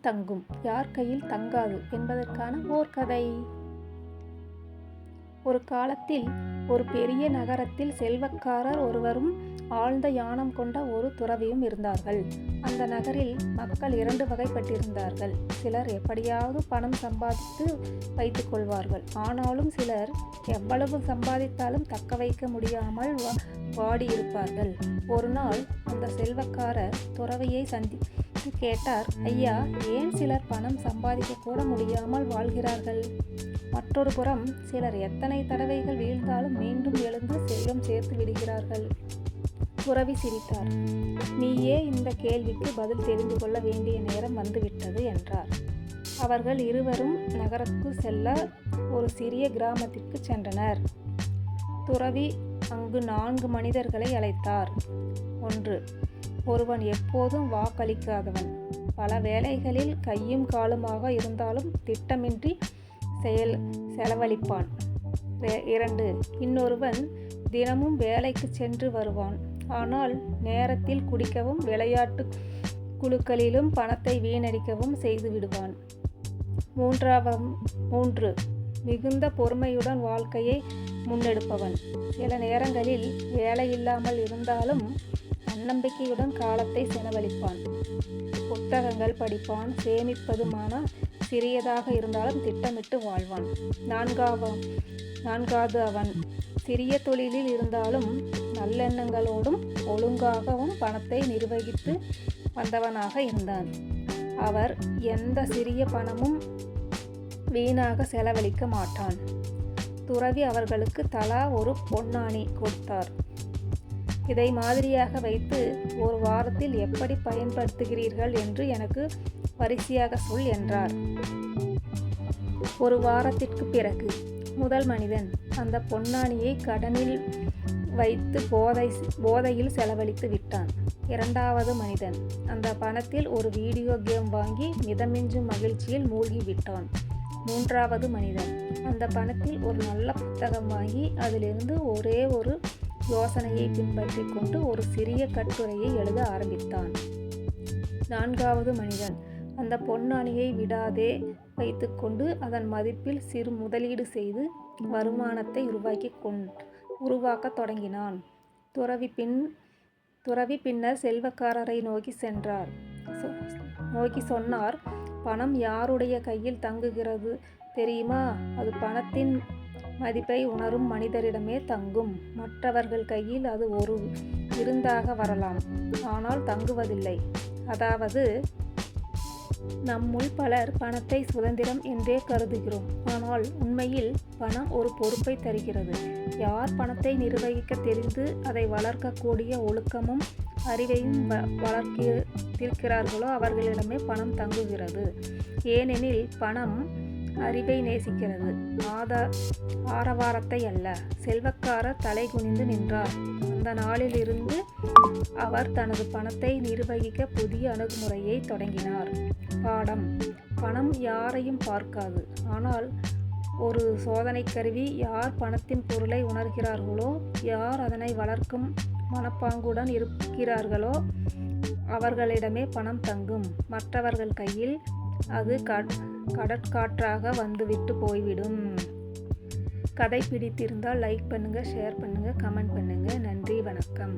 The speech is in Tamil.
கையில் தங்கும். யார் கையில் தங்காது என்பதற்கான ஓர் கதை ஒரு காலத்தில் ஒரு பெரிய நகரத்தில் செல்வக்காரர் ஒருவரும் ஆழ்ந்த யானம் கொண்ட ஒரு துறவியும் இருந்தார்கள். அந்த நகரில் மக்கள் இரண்டு வகைப்பட்டிருந்தார்கள். சிலர் எப்படியாவது பணம் சம்பாதித்து வைத்துக் கொள்வார்கள். ஆனாலும் சிலர் எவ்வளவு சம்பாதித்தாலும் தக்க வைக்க முடியாமல் வா- வாடியிருப்பார்கள். ஒரு நாள் அந்த செல்வக்காரர் துறவியை சந்தி கேட்டார். ஐயா ஏன் சிலர் பணம் சம்பாதிக்க கூட முடியாமல் வாழ்கிறார்கள்? மற்றொரு புறம் சிலர் எத்தனை தடவைகள் வீழ்ந்தாலும் மீண்டும் எழுந்து செல்வம் சேர்த்து விடுகிறார்கள்? துறவி சிரித்தார். நீயே இந்த கேள்விக்கு பதில் தெரிந்து கொள்ள வேண்டிய நேரம் வந்துவிட்டது என்றார். அவர்கள் இருவரும் நகருக்கு செல்ல ஒரு சிறிய கிராமத்திற்கு சென்றனர். துறவி அங்கு நான்கு மனிதர்களை அழைத்தார். ஒன்று ஒருவன் எப்போதும் வாக்களிக்காதவன். பல வேலைகளில் கையும் காலுமாக இருந்தாலும் திட்டமின்றி செயல் செலவழிப்பான். இரண்டு இன்னொருவன் தினமும் வேலைக்கு சென்று வருவான். ஆனால் நேரத்தில் குடிக்கவும் விளையாட்டு குழுக்களிலும் பணத்தை வீணடிக்கவும் செய்து விடுவான். மூன்றாவது மூன்று மிகுந்த பொறுமையுடன் வாழ்க்கையை முன்னெடுப்பவன். சில நேரங்களில் வேலை இல்லாமல் இருந்தாலும் தன்னம்பிக்கையுடன் காலத்தை செலவழிப்பான். புத்தகங்கள் படிப்பான் சேமிப்பதுமான சிறியதாக இருந்தாலும் திட்டமிட்டு வாழ்வான். நான்காவது நான்காவது அவன். சிறிய தொழிலில் இருந்தாலும் நல்லெண்ணங்களோடும் ஒழுங்காகவும் பணத்தை நிர்வகித்து வந்தவனாக இருந்தான். அவர் எந்த சிறிய பணமும் வீணாக செலவழிக்க மாட்டான். துறவி அவர்களுக்கு தலா ஒரு பொன்னாணி கொடுத்தார். இதை மாதிரியாக வைத்து ஒரு வாரத்தில் எப்படி பயன்படுத்துகிறீர்கள் என்று எனக்கு வரிசையாக சொல் என்றார். ஒரு வாரத்திற்கு பிறகு முதல் மனிதன் அந்த பொன்னாணியை கடனில் வைத்து போதை போதையில் செலவழித்து விட்டான். இரண்டாவது மனிதன் அந்த பணத்தில் ஒரு வீடியோ கேம் வாங்கி மிதமிஞ்சும் மகிழ்ச்சியில் மூழ்கி விட்டான். மூன்றாவது மனிதன் அந்த பணத்தில் ஒரு நல்ல புத்தகம் வாங்கி அதிலிருந்து ஒரே ஒரு யோசனையை பின்பற்றி கொண்டு ஒரு சிறிய கட்டுரையை எழுத ஆரம்பித்தான். நான்காவது மனிதன் அந்த பொன்னாணியை விடாதே வைத்துக்கொண்டு அதன் மதிப்பில் சிறு முதலீடு செய்து வருமானத்தை உருவாக்கி கொண் உருவாக்கத் தொடங்கினான். துறவி பின் துறவி பின்னர் செல்வக்காரரை நோக்கி சென்றார். நோக்கி சொன்னார் பணம் யாருடைய கையில் தங்குகிறது தெரியுமா? அது பணத்தின் மதிப்பை உணரும் மனிதரிடமே தங்கும். மற்றவர்கள் கையில் அது ஒரு விருந்தாக வரலாம். ஆனால் தங்குவதில்லை. அதாவது நம்முள் பலர் பணத்தை சுதந்திரம் என்றே கருதுகிறோம். ஆனால் உண்மையில் பணம் ஒரு பொறுப்பை தருகிறது. யார் பணத்தை நிர்வகிக்க தெரிந்து அதை வளர்க்கக்கூடிய ஒழுக்கமும் அறிவையும் வ இருக்கிறார்களோ அவர்களிடமே பணம் தங்குகிறது. ஏனெனில் பணம் அறிவை நேசிக்கிறது. ஆதா ஆரவாரத்தை அல்ல. செல்வக்காரர் தலை குனிந்து நின்றார். அந்த நாளிலிருந்து அவர் தனது பணத்தை நிர்வகிக்க புதிய அணுகுமுறையை தொடங்கினார். பாடம். பணம் யாரையும் பார்க்காது. ஆனால் ஒரு சோதனை கருவி யார் பணத்தின் பொருளை உணர்கிறார்களோ யார் அதனை வளர்க்கும் மனப்பாங்குடன் இருக்கிறார்களோ அவர்களிடமே பணம் தங்கும். மற்றவர்கள் கையில் அது கட் கடற்காற்றாக வந்துவிட்டு போய்விடும். கதை பிடித்திருந்தால் லைக் பண்ணுங்கள் ஷேர் பண்ணுங்கள் கமெண்ட் பண்ணுங்கள் நன்றி வணக்கம்.